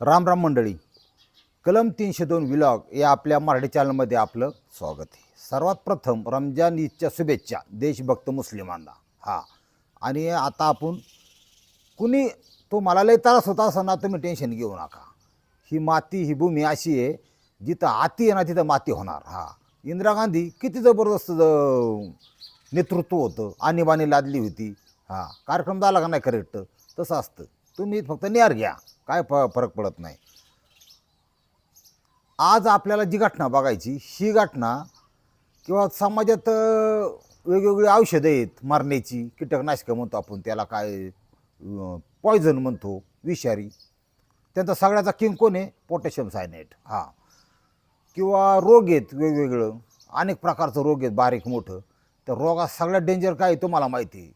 राम राम मंडळी. कलम तीनशे दोन विलॉग या आपल्या मराठी चॅनलमध्ये आपलं स्वागत आहे. सर्वात प्रथम रमजान ईदच्या शुभेच्छा देशभक्त मुस्लिमांना. हा. आणि आता आपण कुणी तो मला लय त्रास होता असताना तुम्ही टेन्शन घेऊ नका. ही माती ही भूमी अशी आहे जिथं आती आहे ना तिथं माती होणार. हा. इंदिरा गांधी किती जबरदस्त नेतृत्व होतं. आणीबाणी लादली होती. हा. कार्यक्रम झाला का नाही करेक्ट तसं असतं. तुम्ही फक्त निहार घ्या. काय फ फरक पडत नाही. आज आपल्याला जी घटना बघायची ही घटना किंवा समाजात वेगवेगळी औषधं आहेत मारण्याची कीटकनाशकं म्हणतो आपण त्याला काय पॉयझन म्हणतो विषारी त्यांचा सगळ्याचा किंग कोण आहे? पोटॅशियम सायनाईट हां. किंवा रोग आहेत वेगवेगळं अनेक प्रकारचं रोग आहेत बारीक मोठं. त्या रोगात सगळ्यात डेंजर काय आहे तुम्हाला माहिती आहे?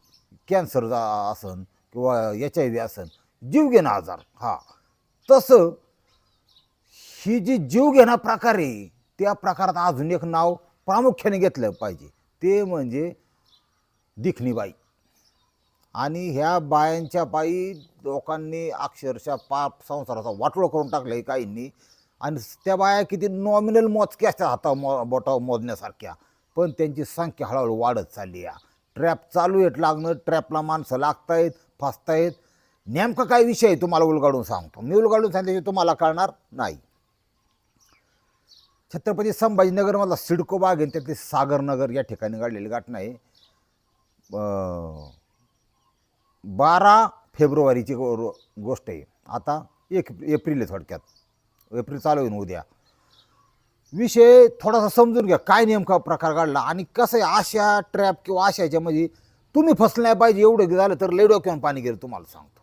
कॅन्सर जा असन किंवा एच आय व्ही असन. जीवघेणा आजार. हा. तसं ही जी जीवघेणा प्रकार आहे त्या प्रकारात अजून एक नाव प्रामुख्याने घेतलं पाहिजे. ते म्हणजे दिखणीबाई. आणि ह्या बायांच्या बाई लोकांनी अक्षरशः पाप संसाराचा वाटोळ करून टाकलं आहे काहींनी. आणि त्या बाया किती नॉमिनल मोजक्या असतात हाता मो बोटावर मोजण्यासारख्या. पण त्यांची संख्या हळूहळू वाढत चालली आहे. ट्रॅप चालू आहेत लागणं ट्रॅपला माणसं लागतायत फासतायत. नेमका काय विषय आहे तुम्हाला उलगाडून सांगतो. मी उलगाडून सांगितल्याशिवाय तुम्हाला कळणार नाही. छत्रपती संभाजीनगरमधला सिडको बाग आहे त्यातली सागरनगर या ठिकाणी घडलेली घटना आहे. बारा फेब्रुवारीची गो गोष्ट आहे. आता एक एप्रिल आहे थोडक्यात. एप्रिल चालू होईन उद्या. विषय थोडासा समजून घ्या काय नेमका प्रकार घडला आणि कसं आहे अशा ट्रॅप किंवा अशा ह्याच्यामध्ये तुम्ही फसल्या पाहिजे एवढं झालं तर लेडो किंवा पाणी गेलं तुम्हाला सांगतो.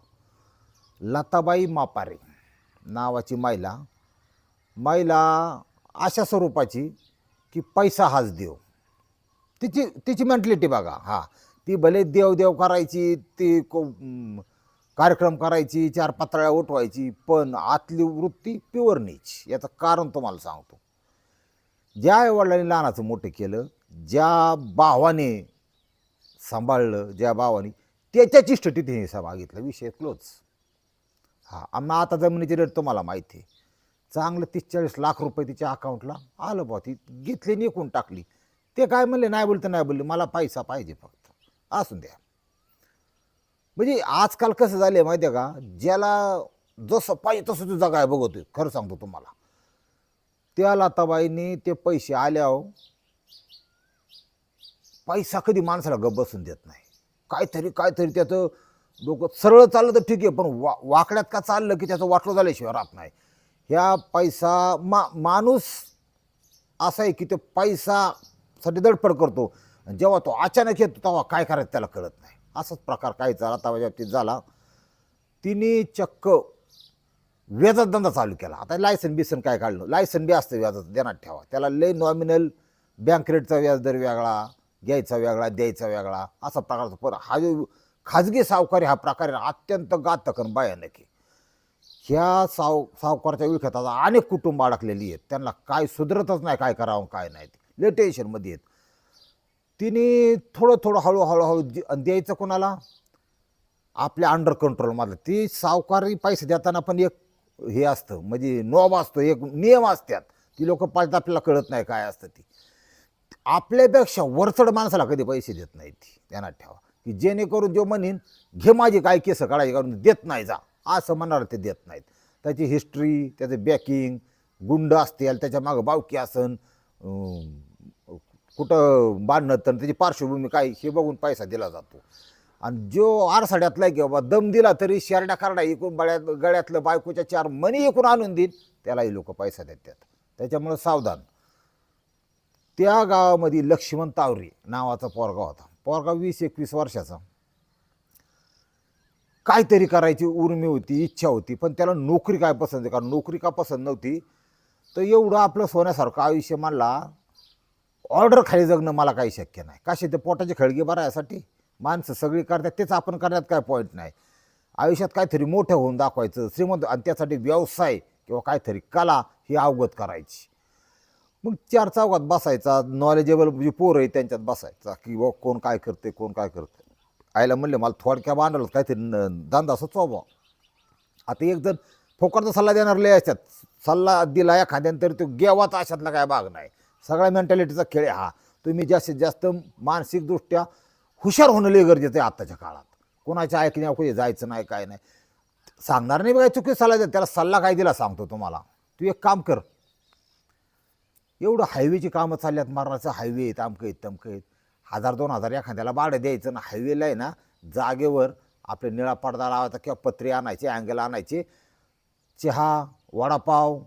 लताबाई मापारे नावाची महिला. महिला अशा स्वरूपाची की पैसा हाच देव. तिची तिची मेंटॅलिटी बघा हां. ती भले देव देव करायची ती को कार्यक्रम करायची चार पातळ्या उठवायची पण आतली वृत्ती प्युअर नीच. याचं कारण तुम्हाला सांगतो. ज्या वडिलांनी लहानाचं मोठं केलं ज्या भावाने सांभाळलं ज्या भावाने त्याच्या चिष्टटीत तिने सभा विषय क्लोज हां आम्ही आता जमिनीचे रेट तुम्हाला माहिती आहे. चांगलं तीस चाळीस लाख रुपये तिच्या अकाउंटला आलं बा ती घेतली निकून टाकली. ते काय म्हणले नाही बोलते नाही बोलले मला पैसा पाहिजे फक्त. असून द्या. म्हणजे आजकाल कसं झालं आहे माहिती आहे का ज्याला जसं पाहिजे तसं तू जगाय बघतोय खरं सांगतो तुम्हाला. त्या लताबाईंनी ते पैसे आल्यावर पैसा कधी माणसाला गप बसून देत नाही. काहीतरी काहीतरी त्याचं डोकं सरळ चाललं तर ठीक आहे पण वा वाकड्यात का चाललं की त्याचं वाटलं झाल्याशिवाय राहत नाही. ह्या पैसा मा माणूस असा आहे की तो पैसासाठी धडपड करतो. आणि जेव्हा तो अचानक येतो तेव्हा काय करायचं त्याला कळत नाही. असाच प्रकार काय झाला तेव्हा बाबतीत झाला. तिने चक्क व्याजाचा धंदा चालू केला. आता लायसन बिसन काय काढलं? लायसन बी असतं व्याजाचं देण्यात ठेवा. त्याला लय नॉमिनल बँक रेटचा व्याजदर वेगळा घ्यायचा वेगळा द्यायचा वेगळा असा प्रकारचा पर. हा जो खाजगी सावकारी हा प्रकार अत्यंत घातक आणि भयानक आहे. ह्या साव सावकारच्या विळख्यात आता अनेक कुटुंब अडकलेली आहेत. त्यांना काय सुधरतच नाही काय करावं काय नाही. ते लय टेन्शनमध्ये आहेत. तिने थोडं थोडं हळूहळू हळू द्यायचं कोणाला? आपल्या अंडर कंट्रोलमधलं ती सावकारी पैसे देताना पण एक हे असतं म्हणजे नॉब असतो एक नियम असतात. ती लोक पाळतात आपल्याला कळत नाही काय असतं ती. आपल्यापेक्षा वरचढ माणसाला कधी पैसे देत नाही ती. ध्यानात ठेवा. की जेणेकरून जो म्हणेन घे माझी काय केस काढायची काढून देत नाही जा. असं म्हणणार ते देत नाहीत. त्याची हिस्ट्री त्याचं बॅकिंग गुंड असतील त्याच्या मागं बावकी असन कुठं बांधणं तर त्याची पार्श्वभूमी काय हे बघून पैसा दिला जातो. आणि जो आरसाड्यातला की बाबा दम दिला तरी शेरड्या खरडा एकूण बळ्यात गळ्यातलं बायकोच्या चार मनी एकूण आणून देईल त्यालाही लोक पैसा देतात. त्याच्यामुळं सावधान. त्या गावामध्ये लक्ष्मण तावरे नावाचा पोरगा होता. पोरगा वीस एकवीस वर्षाचा. काहीतरी करायची उर्मी होती इच्छा होती पण त्याला नोकरी काय पसंत आहे कारण नोकरी का पसंत नव्हती? तर एवढं आपलं सोन्यासारखं आयुष्य मला ऑर्डर खाली जगणं मला काही शक्य नाही. कसे ते पोटाचे खळगी भरायसाठी माणसं सगळी करतात तेच आपण करण्यात काय पॉईंट नाही. आयुष्यात काहीतरी मोठं होऊन दाखवायचं श्रीमंत आणि त्यासाठी व्यवसाय किंवा काहीतरी कला ही अवगत करायची. मग चार चौकात बसायचा नॉलेजेबल जे पोरं आहे त्यांच्यात बसायचा की बा कोण काय करते कोण काय करते आईला म्हणले मला थोडक्या बांधलं काहीतरी न- धंदा सुचवा बुवा. आता एक जण फोकरचा सल्ला देणार लय असतात. सल्ला दिला एखाद्यानं तर तो गेवाचा अशातला काय भाग नाही. सगळ्या मेंटॅलिटीचा खेळ आहे हा. तुम्ही जास्तीत जास्त मानसिकदृष्ट्या हुशार होणं लय गरजेचं आहे आत्ताच्या काळात. कोणाच्या ऐकण्या कुठे जायचं नाही काय नाही. सांगणार नाही बघा चुकी सल्ला द्या त्याला सल्ला काय दिला सांगतो तुम्हाला. तू एक काम कर एवढं हायवेची कामं चालल्यात मारण्याचं हायवे आहेत अमकं आहेत तमकं आहेत. हजार दोन हजार एखाद्याला भाडं द्यायचं ना हायवेला आहे ना जागेवर आपले निळा पडदा लावायचा किंवा पत्रे आणायचे अँगल आणायचे. चहा वडापाव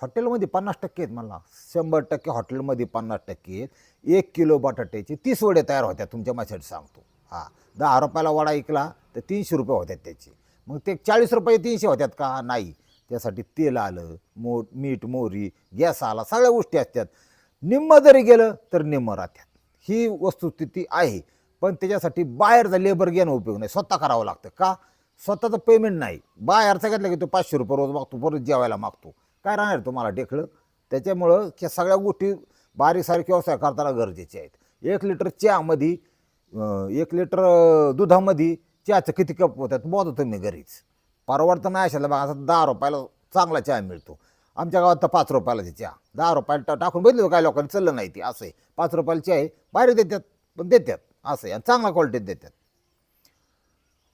हॉटेलमध्ये पन्नास टक्के आहेत मला शंभर टक्के हॉटेलमध्ये पन्नास टक्के आहेत. एक किलो बटाट्याचे तीस वडे तयार होत्या तुमच्या माझ्यासाठी सांगतो. हां दहा रुपयाला वडा ऐकला तर तीनशे रुपये होत्यात त्याचे. मग ते चाळीस रुपये तीनशे होत्यात का? नाही. त्यासाठी तेल आलं मो मीठ मोहरी गॅस आला सगळ्या गोष्टी असतात. निम्म जरी गेलं तर निम्म राहतात. ही वस्तुस्थिती आहे. पण त्याच्यासाठी बाहेरचा लेबर घेणं उपयोग नाही. स्वतः करावं लागतं. का? स्वतःचं पेमेंट नाही. बाहेरचा घेतलं की तो पाचशे रुपये रोज मागतो परत जेवायला मागतो. काय राहणार तुम्हाला ढेकळं? त्याच्यामुळं ह्या सगळ्या गोष्टी बारीक सारीक व्यवसाय करताना गरजेचे आहेत. एक लिटर चहामध्ये एक लिटर दुधामध्ये चहाचं किती कप होतात? मोजतो तुम्ही घरीच. परवडतं नाही असेल बघा असं दहा रुपयाला चांगला चहा मिळतो. आमच्या गावात तर पाच रुपयाला ती चहा. दहा रुपयाला टा- टाकून बघितलं काय लोकांनी चाललं नाही ते असं आहे. पाच रुपयाला चहा आहे बाहेर देतात पण देतात असं आहे. आणि चांगल्या क्वालिटीत देतात.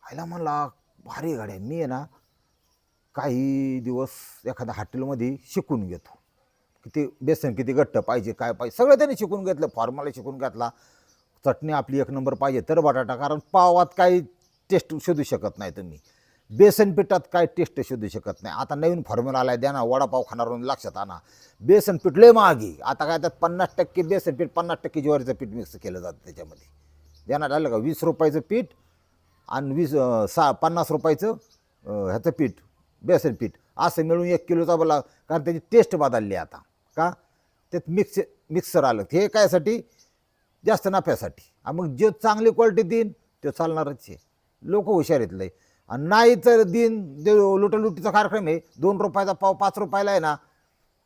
आयला म्हणला भारी गाड्या मी आहे ना काही दिवस एखाद्या हॉटेलमध्ये शिकून घेतो. किती बेसन किती घट्ट पाहिजे काय पाहिजे सगळं त्यांनी शिकून घेतलं फॉर्मला शिकून घेतला. चटणी आपली एक नंबर पाहिजे तर बटाटा कारण पावात काही टेस्ट शोधू शकत नाही तुम्ही. बेसन पिठात काय टेस्ट शोधू शकत नाही. आता नवीन फॉर्म्युला आला द्या ना वडापाव खाणारून लक्षात आणा. बेसन पीठ लय महागी आता काय त्यात पन्नास टक्के बेसन पीठ पन्नास टक्के ज्वारीचं पीठ मिक्स केलं जातं त्याच्यामध्ये. देण्यात आलं का? वीस रुपयाचं पीठ आणि वीस सा सहा पन्नास रुपयाचं ह्याचं पीठ बेसन पीठ. असं मिळून एक किलोचा बोला कारण त्याची टेस्ट बदलली आता. का? त्यात मिक्स मिक्सर आलं. हे कायसाठी? जास्त नफ्यासाठी. मग जे चांगली क्वालिटी देईन ते चालणारच आहे. लोक हुशार येतलं लय. आणि नाही तर दिन जे लुटालुटीचा कार्यक्रम आहे. दोन रुपयाचा पाव पाच रुपयाला आहे ना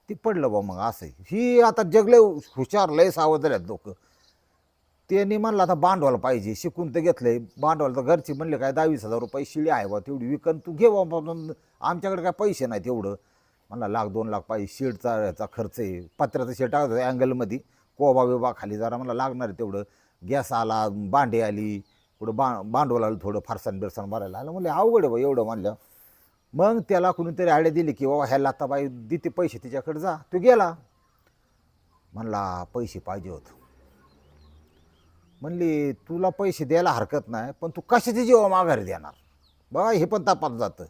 ती पडलं बा मग असं आहे. ही आता जगले हुशार लय सावध झाल्यात लोक. त्यांनी म्हणलं आता भांडवल पाहिजे शिकून तर घेतलंय. भांडवल तर घरची म्हणले काय दहावीस हजार रुपये शिळी आहे बा तेवढी विकन तू घे बा म्हणून आमच्याकडे काय पैसे नाही तेवढं म्हणला लाख दोन लाख पाहिजे शेडचा याचा खर्च आहे. पत्र्याचं शेड टाकत अँगलमध्ये कोबा बिबा खाली जरा मला लागणार आहे तेवढं. गॅस आला भांडे आली. कुठं बा भांडवल थोडं फारसान बिरसान भरायला आलं म्हणलं अवघड आहे बा एवढं म्हणलं. मग त्याला कुणीतरी आयडिया दिली की बाबा ह्याला आता बाई देते पैसे तिच्याकडे जा. तो गेला. म्हणला पैसे पाहिजे होतं. म्हणली तुला पैसे द्यायला हरकत नाही पण तू कशाची जीवा माघारी देणार? बघा हे पण तपास जातं.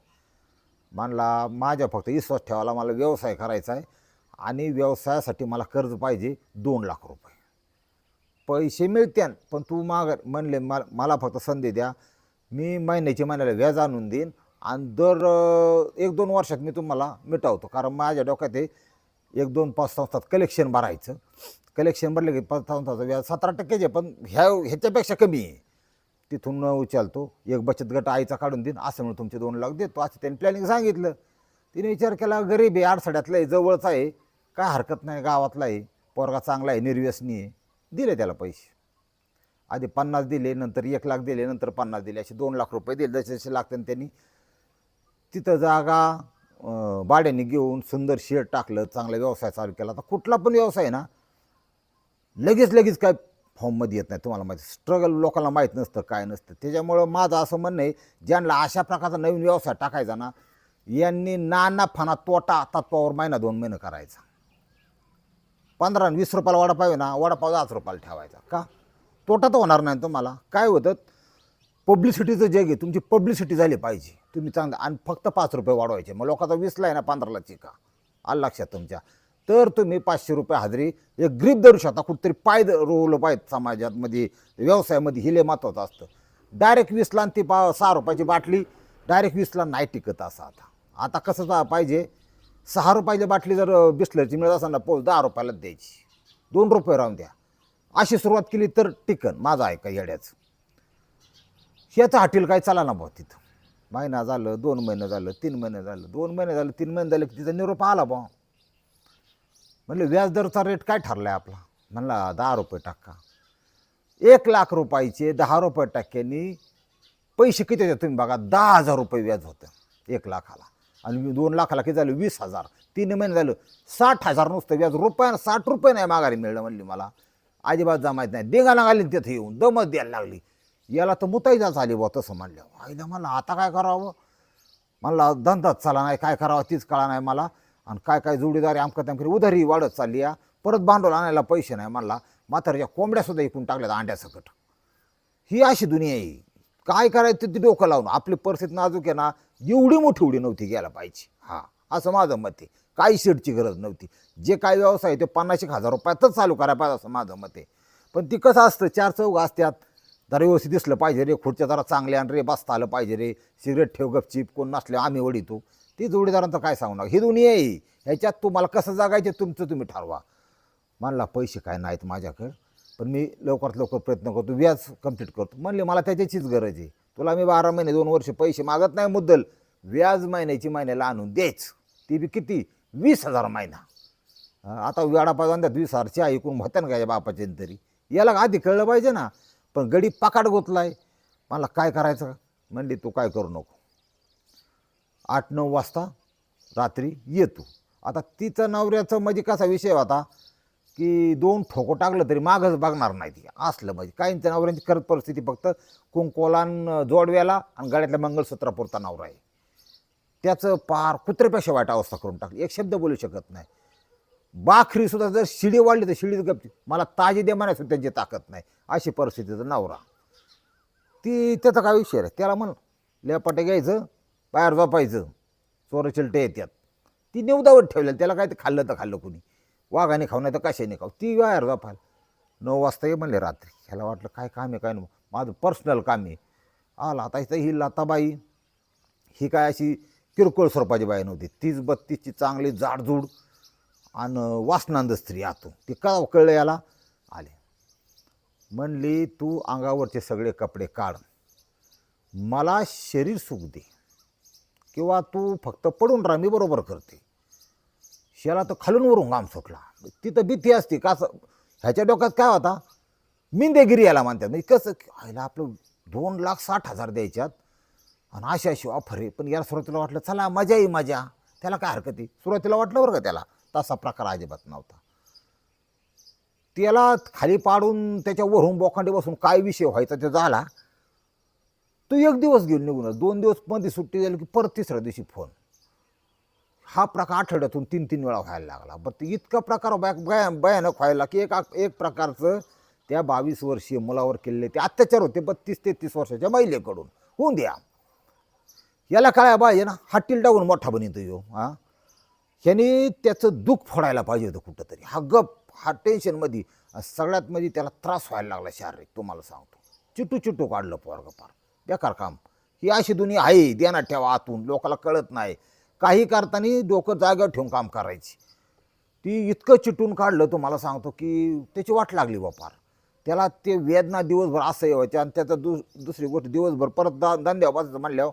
म्हणला माझ्या फक्त विश्वास ठेवायला मला व्यवसाय करायचा आहे आणि व्यवसायासाठी मला कर्ज पाहिजे दोन लाख रुपये. पैसे मिळत्यान पण तू माघार म्हणले मला मला फक्त संधी द्या. मी महिन्याची महिन्याला व्याज आणून देईन आणि दर एक दोन वर्षात मी तुम्हाला मिटवतो. कारण माझ्या डोक्यात आहे एक दोन पाच संस्थात कलेक्शन भरायचं. कलेक्शन भरलं की पाच संस्थाचं व्याज सतरा टक्केच आहे पण ह्या ह्याच्यापेक्षा कमी आहे. तिथून उचलतो. एक बचत गट आईचा काढून देईन. असं म्हणून तुमचे दोन लाख देतो. असं त्यांनी प्लॅनिंग सांगितलं. तिने विचार केला गरीब आहे आडसाड्यातला आहे जवळचा आहे. काय हरकत नाही गावातला आहे. पोरगा चांगला आहे निर्व्यसनी आहे. दिले त्याला पैसे. आधी पन्नास दिले नंतर एक लाख दिले नंतर पन्नास दिले. असे दोन लाख रुपये दिले जसे जसे लागतात त्यांनी. तिथं जागा भाड्याने घेऊन सुंदर शेड टाकलं चांगला व्यवसाय चालू केला. तर कुठला पण व्यवसाय आहे ना लगेच लगेच काय फॉर्ममध्ये येत नाही तुम्हाला माहिती. स्ट्रगल लोकांना माहीत नसतं काय नसतं. त्याच्यामुळं माझं असं म्हणणं आहे ज्यांना अशा प्रकारचा नवीन व्यवसाय टाकायचा ना यांनी नाना फना तोटा तत्वावर महिना दोन महिने करायचा. पंधरा आणि वीस रुपयाला वडापाव आहे ना वडापाव दहाच रुपयाला ठेवायचा. का? तोटा तर होणार नाही तुम्हाला. काय होतं? पब्लिसिटीचं जग आहे. तुमची पब्लिसिटी झाली पाहिजे. तुम्ही चांगलं आणि फक्त पाच रुपये वाढवायचे. मग लोकांचा वीसला आहे ना पंधराला चिका आलं लक्षात तुमच्या. तर तुम्ही पाचशे रुपये हजेरी. एक ग्रीप धरू शकता. कुठेतरी पाय रोवलं पाहिजे समाजातमध्ये व्यवसायामध्ये. हिले महत्त्वाचं असतं. डायरेक्ट वीसला आणि ती पा सहा रुपयाची बाटली. डायरेक्ट वीसला नाही टिकत असं आता. आता कसं जा- पाहिजे? सहा रुपयाची बाटली जर बिसलरची मिळत असेल ना पोच दहा रुपयाला द्यायची. दोन रुपये राहून द्या. अशी सुरुवात केली तर टिकन माझं आहे का येड्याचं. याचं हॉटेल काय चाला ना भाऊ तिथं. महिना झालं दोन महिने झालं तीन महिने झालं दोन महिने झालं तीन महिने झालं की तिचा निरोप आला बा म्हणलं व्याजदरचा रेट काय ठरला आहे आपला? म्हणला दहा रुपये टक्का. एक लाख रुपयाचे दहा रुपये टक्क्यांनी पैसे किती देतात तुम्ही बघा दहा हजार रुपये व्याज होतं एक लाखाला. आणि दोन लाखाला किती झालं? वीस हजार. तीन महिने झालं. साठ हजार नुसतं व्याज. रुपया साठ रुपये नाही माघारी मिळलं म्हणली मला. अजिबात जमायत नाही. देगा लागली तिथे येऊन दमत द्यायला लागली. याला तर मुताईजाच आली बुवा तसं म्हणलं आईला मला आता काय करावं? मला धंदाच चाला नाही. काय करावं तीच कळा नाही मला. आणि काय काय जोडीदारी आमकं त्यामकडे उधारी वाढत चालली या. परत भांडवल आणायला पैसे नाही म्हणला. म्हाताऱ्याच्या कोंबड्यासुद्धा इकून टाकल्यात अंड्यासकट ही अशी दुनिया आहे. काय करायचं ती डोकं लावून. आपली परिस्थिती नाजूक आहे ना. एवढी मोठी उडी नव्हती घ्यायला पाहिजे. हां असं माझं मत आहे. काही शेडची गरज नव्हती. जे काय व्यवसाय आहे ते पन्नास एक हजार रुपयातच चालू करायला पाहिजे असं माझं मत आहे. पण ती कसं असतं चार चौघ असतात जरा व्यवस्थित दिसलं पाहिजे रे खुर्च्या जरा चांगल्या आणि रे बसता आलं पाहिजे रे. सिगरेट ठेव गपचीप कोण नसले आम्ही वडितो ती जोडीदारांचं काय सांगू नका. ही दुनिया आहे. ह्याच्यात तुम्हाला कसं जगायचे तुमचं तुम्ही ठरवा. म्हणला पैसे काय नाहीत माझ्याकडं. पण मी लवकरात लवकर प्रयत्न करतो व्याज कंप्लीट करतो. म्हणले मला त्याच्याचीच गरज आहे. तुला मी बारा महिने दोन वर्ष पैसे मागत नाही मुद्दल. व्याज महिन्याची महिन्याला आणून द्यायच ती बी किती? वीस हजार महिना. आता वेळापा त्यात वीस हजारची ऐकून होत्या ना काय बापाचे तरी? याला आधी कळलं पाहिजे ना. पण गडी पाकाट गोतलाय. मला काय करायचं? म्हणली तू काय करू नको. आठ नऊ वाजता रात्री येतो आता तिचं नवऱ्याचं म्हणजे कसा विषय होता? की दोन ठोको टाकलं तरी मागच बघणार नाही ती. असलं म्हणजे काहींच्या नवऱ्यांची खरंच परिस्थिती फक्त कुंकोलान जोडव्याला आणि गाड्यातल्या मंगळसूत्रापुरता नवरा आहे. त्याचं पार कुत्र्यापेक्षा वाईट अवस्था करून टाकली. एक शब्द बोलू शकत नाही. बाखरी सुद्धा जर शिडी वाढली तर शिडीच गपची. मला ताजी दे म्हणायचं त्यांची ताकद नाही. अशी परिस्थितीचा नवरा. ती त्याचा काय विषय आहे त्याला म्हण लेपाटे घ्यायचं बाहेर झोपायचं. चोरचिलटे येतात. ती निवदावर ठेवलेलं त्याला काय ते खाल्लं तर खाल्लं कुणी. वाघाने खाऊ नाही तर कशाने खाऊ? ती बाहेर झोपायला. नऊ वाजता ये म्हणले रात्री. ह्याला वाटलं काय काम आहे काय नाही. माझं पर्सनल काम आहे. आला आता इथं ही लताबाई ही काय अशी किरकोळ स्वरूपाची बाई नव्हती. तीस बत्तीसची चांगली जाडजूड आणि वासनांद स्त्री आतून. ती का कळलं याला? आले. म्हणली तू अंगावरचे सगळे कपडे काढ. मला शरीर सुख दे. किंवा तू फक्त पडून राहा मी बरोबर करते. शेला तर खालून वरून घाम सुटला. तिथं भीती असते का असं? ह्याच्या डोक्यात काय होता? मिंदेगिरी याला म्हणतात. म्हणजे कसं? आईला आपलं दोन लाख साठ हजार द्यायच्यात. आणि अशी अशी ऑफर आहे. पण याला सुरुवातीला वाटलं चला मजा येई मजा. त्याला काय हरकत आहे? सुरुवातीला वाटलं बरं का त्याला? तसा प्रकार अजिबात नव्हता. त्याला खाली पाडून त्याच्या वरून बोखांडी बसून काय विषय व्हायचा ते झाला. तो एक दिवस घेऊन निघून दोन दिवसमध्ये सुट्टी झाली की परत तिसऱ्या दिवशी फोन हा प्रकार आठवड्यातून तीन तीन वेळा व्हायला लागला. बट ते इतका प्रकार भया भया- भयानक व्हायला की एक एक प्रकारचं त्या बावीस वर्षीय मुलावर केलेले ते अत्याचार होते बत्तीस तेहतीस वर्षाच्या महिलेकडून. होऊन द्या. याला काय पाहिजे ना हा डाऊन मोठा बनतो यो हां. ह्याने त्याचं दुःख फोडायला पाहिजे होतं कुठंतरी. हा गप हा टेन्शनमध्ये सगळ्यात मध्ये त्याला त्रास व्हायला लागला शारीरिक तुम्हाला सांगतो. चिटू चिटू काढलं पोरग पार बेकार काम. ही अशी दुनिया आहे ध्यानात ठेवा आतून लोकाला कळत नाही. काही करताना डोकं जागेवर ठेवून काम करायची. ती इतकं चिटून काढलं तुम्हाला सांगतो की त्याची वाट लागली बापार त्याला ते वेदना दिवसभर असं व्हायचे आणि त्याचा दु दुसरी गोष्ट दिवसभर परत दा दांद्या बसायचं म्हणल्यावर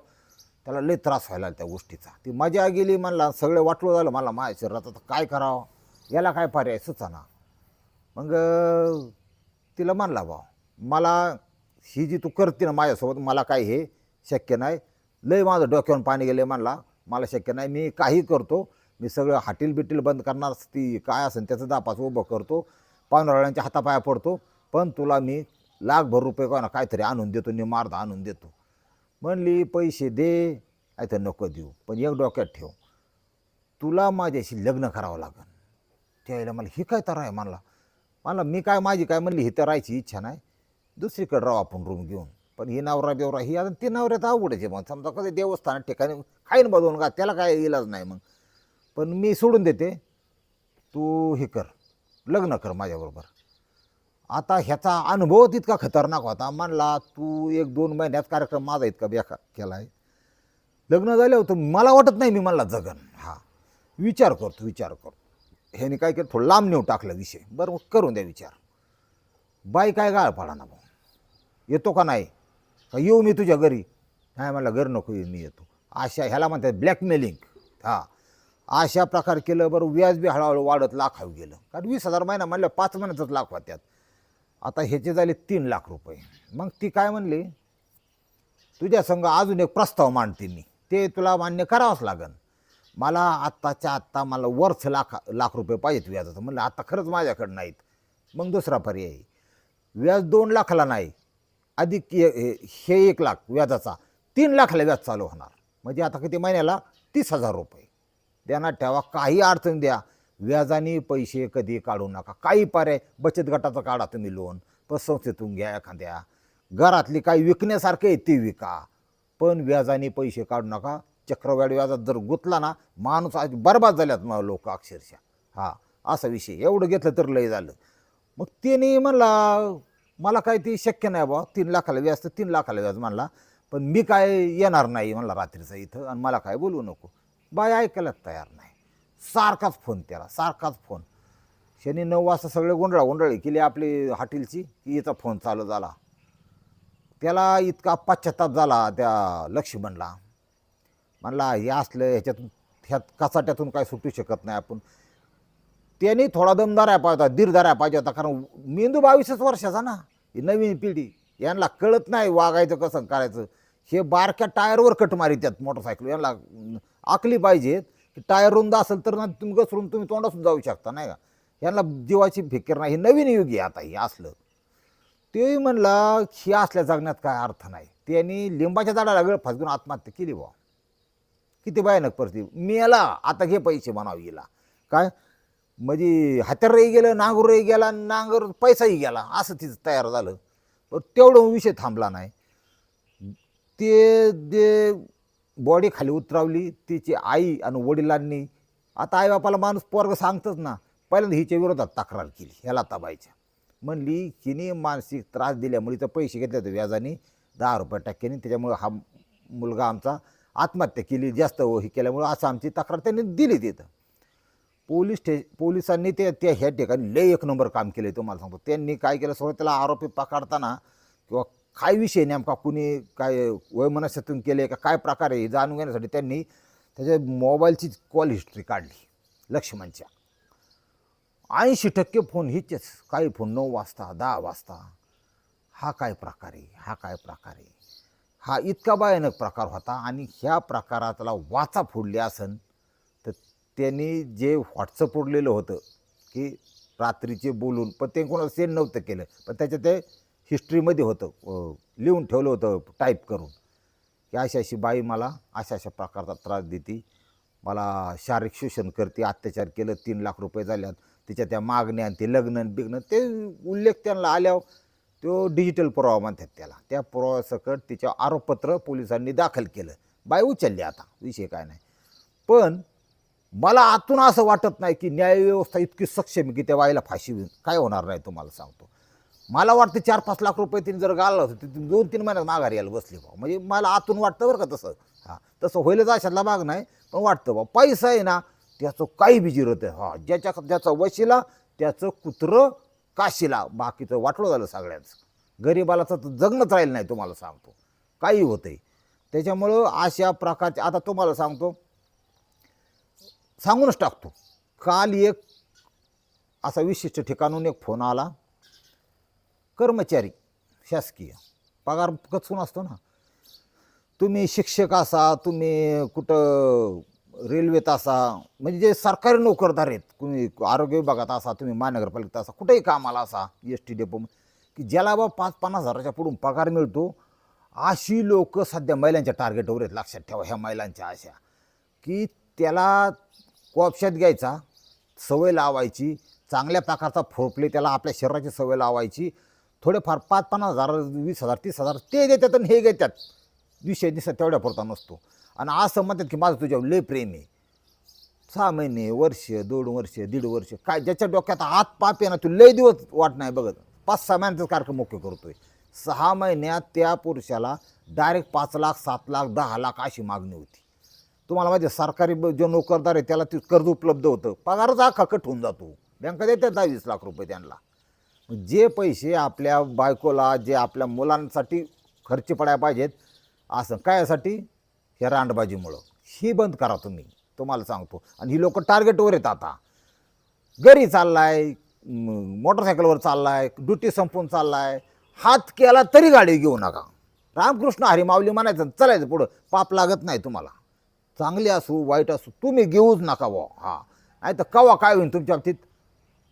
त्याला लय त्रास व्हायला लागला त्या गोष्टीचा. ती मजा गेली म्हणला सगळं वाटलं झालं मला माझ्या शरीरात आता काय करावं? याला काय पर्याय? सुचाना मग तिला म्हणला भाऊ मला ही जी तू करते ना माझ्यासोबत मला काय हे शक्य नाही. लय माझं डोक्यावरून पाणी गेले म्हणला. मला शक्य नाही. मी काही करतो. मी सगळं हाटील बिटील बंद करणार ती काय असेल त्याचं दापास उभं करतो. पाहुणराळ्यांच्या हातापाया पडतो. पण तुला मी लाखभर रुपये का ना काहीतरी आणून देतो निमार्ध आणून देतो. म्हणली पैसे दे नाही तर नको देऊ. पण एक डोक्यात ठेव. तुला माझ्याशी लग्न करावं लागेल त्यावेळेला मला ही काय तर आहे म्हणला मला मी काय माझी काय म्हणली ही तर राहायची इच्छा नाही. दुसरीकडे राहू आपण रूम घेऊन. पण ही नवरा बिवरा ही आता ती नवऱ्यात अवघडच आहे मग समजा कसं देवस्थानात ठिकाणी खाईन बदवून का त्याला काय इलाज नाही मग. पण मी सोडून देते. तू हे कर. लग्न कर माझ्याबरोबर. आता ह्याचा अनुभव तितका खतरनाक होता. म्हणला तू एक दोन महिन्यात कार्यक्रम माझा इतका बेका केला आहे लग्न झालं होतं. मला वाटत नाही मी म्हणला जगन. हा. विचार करतो विचार करतो ह्याने काय केलं? थोडं लांब नेऊ टाकलं विषय. बरं मग करून द्या विचार. बाई काय गाळ पाडा ना भाऊ. येतो का नाही? का येऊ मी तुझ्या घरी? नाही मला घर नको येऊ मी येतो. अशा ह्याला म्हणतात ब्लॅकमेलिंग हा. अशा प्रकार केलं बरं व्याज बी हळूहळू वाढत लाखावर गेलं. कारण वीस हजार महिना म्हणलं पाच महिन्यातच लाख होत्यात. आता ह्याचे झाले तीन लाख रुपये. मग ती काय म्हणली? तुझ्या संग अजून एक प्रस्ताव मांडते मी. ते तुला मान्य करावंच लागन. मला आत्ताच्या आत्ता मला वर्ष लाख लाख रुपये पाहिजेत व्याजाचं. म्हणलं आता खरंच माझ्याकडं नाहीत. मग दुसरा पर्याय व्याज दोन लाखाला नाही. अधिक हे एक लाख व्याजाचा तीन लाखाला व्याज चालू होणार. म्हणजे आता किती महिन्याला? तीस हजार रुपये. त्यांना ठेवा काही अडचण द्या. व्याजाने पैसे कधी काढू नका. काही पर्याय बचत गटाचं काढा तुम्ही लोन संस्थेतून घ्या एखाद्या. घरातली काही विकण्यासारखं आहे ती विका. पण व्याजाने पैसे काढू नका. चक्रवाढ व्याजात जर गुंतला ना माणूस आज बरबाद झाल्यात मग लोक अक्षरशः. हा असा विषय. एवढं घेतलं तर लय झालं. मग त्याने म्हणला मला काय ते शक्य नाही बा तीन लाखाला व्याज तर तीन लाखाला व्याज म्हणला. पण मी काय येणार नाही म्हणला रात्रीचा इथं आणि मला काय बोलू नको. बाय ऐकायला तयार नाही. सारखाच फोन त्याला सारखाच फोन. शनी नऊ वाजता सगळे गोंधळा गोंधळी केली आपली हॉटेलची की याचा फोन चालू झाला. त्याला इतका पश्चाताप झाला त्या लक्ष्मणला. म्हणला हे असलं ह्याच्यातून ह्यात कचाट्यातून काय सुटू शकत नाही आपण. त्यांनी थोडा दमदार धरायला पाहिजे होता धीरदार धरायला पाहिजे होता कारण मेंदू बावीसच वर्षाचा ना ही नवीन पिढी यांना कळत नाही वागायचं कसं करायचं. हे बारक्या टायरवर कट मारित्यात मोटरसायकल यांना आखली पाहिजे की टायर रुंद असेल तर ना तुम्ही घसरून तुम्ही तोंडासून जाऊ शकता नाही का? यांना जीवाची फिकीर नाही हे नवीन युग आहे आता हे असलं. तेही म्हणलं हे असल्या जगण्यात काय अर्थ नाही. त्यांनी लिंबाच्या झाडाला वेळ फासगून आत्महत्या केली बा किती भयानक परिस्थिती. मेला आता घे पैसे म्हणावं हिला. काय? म्हणजे हात्यारही गेलं नांगरही गेला नांगर पैसाही गेला असं तिचं तयार झालं. पण तेवढं विषय थांबला नाही. ते जे बॉडी खाली उतरावली तिची आई आणि वडिलांनी आता आईबापाला माणूस पोरग सांगतच ना पहिल्यांदा हिच्या विरोधात तक्रार केली ह्याला ताबायच्या. म्हणली हिने मानसिक त्रास दिल्यामुळे तर पैसे घेतले होते व्याजाने दहा रुपये टक्क्याने त्याच्यामुळे हा मुलगा आमचा आत्महत्या केली जास्त हे केल्यामुळं असं आमची तक्रार त्यांनी दिली तिथं. पोलीस स्टे पोलिसांनी ते त्या ह्या ठिकाणी लय एक नंबर काम केलं तुम्हाला सांगतो. त्यांनी काय केलं सर्व त्याला आरोपी पकडताना किंवा काय विषय नेमका कुणी काय वयमनस्यातून केले का काय प्रकार आहे जाणून घेण्यासाठी त्यांनी त्याच्या मोबाईलची कॉल हिस्ट्री काढली लक्ष्मणच्या. ऐंशी टक्के फोन हिचेच काही फोन नऊ वाजता दहा वाजता. हा काय प्रकार आहे हा काय प्रकार आहे. हा इतका भयानक प्रकार होता आणि ह्या प्रकारातला वाचा फोडली असन त्यांनी जे व्हॉट्सअप उडलेलं होतं की रात्रीचे बोलून पण ते कोणाला सेंड नव्हतं केलं. पण त्याच्या ते हिस्ट्रीमध्ये होतं लिहून ठेवलं होतं टाईप करून. की अशी अशी बाई मला अशा अशा प्रकारचा त्रास देते. मला शारीरिक शोषण करते अत्याचार केलं तीन लाख रुपये झाल्यात. तिच्या त्या मागण्या आणि ते लग्न आणि बिग्न ते उल्लेख त्यांना आल्यावर तो डिजिटल पुरावा म्हणतात त्याला. त्या पुराव्यासकट तिच्या आरोपपत्र पोलिसांनी दाखल केलं. बाई उचलली आता विषय काय नाही. पण मला आतून असं वाटत नाही की न्यायव्यवस्था इतकी सक्षम की त्या बाईला फाशी काय होणार नाही तुम्हाला सांगतो. मला वाटतं चार पाच लाख रुपये तिने जर घाललं होतं तर दोन तीन महिन्यात माघारी यायला बसली भाऊ. म्हणजे मला आतून वाटतं बरं का तसं. हां तसं होईलच अशातला भाग नाही पण वाटतं भाऊ. पैसा आहे ना त्याचं काही बी जिरत आहे हा ज्याच्या ज्याचा वशिला त्याचं कुत्रं काशीला बाकीचं वाटलं झालं सगळ्यांचं. गरिबाला तर जगणंच राहील नाही तुम्हाला सांगतो. काही होतंय. त्याच्यामुळं अशा प्रकारचे आता तुम्हाला सांगतो सांगूनच टाकतो. काल एक असा विशिष्ट ठिकाणून एक फोन आला. कर्मचारी शासकीय पगार कचून असतो ना. तुम्ही शिक्षक असा तुम्ही कुठं रेल्वेत असा म्हणजे जे सरकारी नोकरदार आहेत तुम्ही आरोग्य विभागात असा तुम्ही महानगरपालिकेत असा कुठेही कामाला असा एस टी डेपो की ज्याला बा पाच पन्नास हजाराच्या पुढून पगार मिळतो अशी लोक सध्या महिलांच्या टार्गेटवर आहेत लक्षात ठेवा ह्या महिलांच्या अशा की त्याला कोपशात घ्यायचा सवय लावायची चांगल्या प्रकारचा फोपले त्याला आपल्या शरीराची सवय लावायची. थोडेफार पाच पन्नास हजार वीस हजार तीस हजार ते देतात आणि हे घेतात. विषय दिसत तेवढ्या पुरता नसतो. आणि असं म्हणतात की माझं तुझ्यावर लय प्रेम आहे. सहा महिने वर्ष दोन वर्ष दीड वर्ष काय ज्याच्या डोक्यात आत पाप आहे ना तू लय दिवस वाट नाही बघत. पाच सहा महिन्याचा कार्यक्रम मुख्य करतोय. सहा महिन्यात त्या पुरुषाला डायरेक्ट पाच लाख सात लाख दहा लाख अशी मागणी होती. तुम्हाला माहिती सरकारी ब- जो नोकरदार आहे त्याला ते कर्ज उपलब्ध होतं. पगारच हा खकट होऊन जातो. बँका देतात दहा वीस लाख रुपये त्यांना. जे पैसे आपल्या बायकोला जे आपल्या मुलांसाठी खर्च पडायला पाहिजेत असं कायसाठी? ह्या रांडबाजीमुळं ही बंद करा तुम्ही. तुम्हाला सांगतो. आणि ही लोक टार्गेटवर आहेत आता. घरी चाललाय मोटरसायकलवर चाललाय ड्युटी संपून चाललाय. हात केला तरी गाडी घेऊ नका. रामकृष्ण हरिमावली म्हणायचं चलायचं पुढं. पाप लागत नाही तुम्हाला. चांगली असू वाईट असू तुम्ही घेऊच नका बुवा. हा. नाही तर कवा काय होईल तुमच्या बाबतीत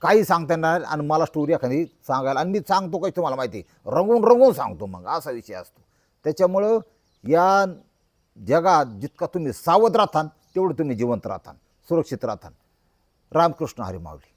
काही सांगता येणार आणि मला स्टोरी एखादी सांगायला आणि मी सांगतो काही तुम्हाला माहिती आहे. रंगून रंगून सांगतो मग असा विषय असतो. त्याच्यामुळं या जगात जितका तुम्ही सावध राहतान तेवढं तुम्ही जिवंत राहतान सुरक्षित राहतान. रामकृष्ण हरी माऊली.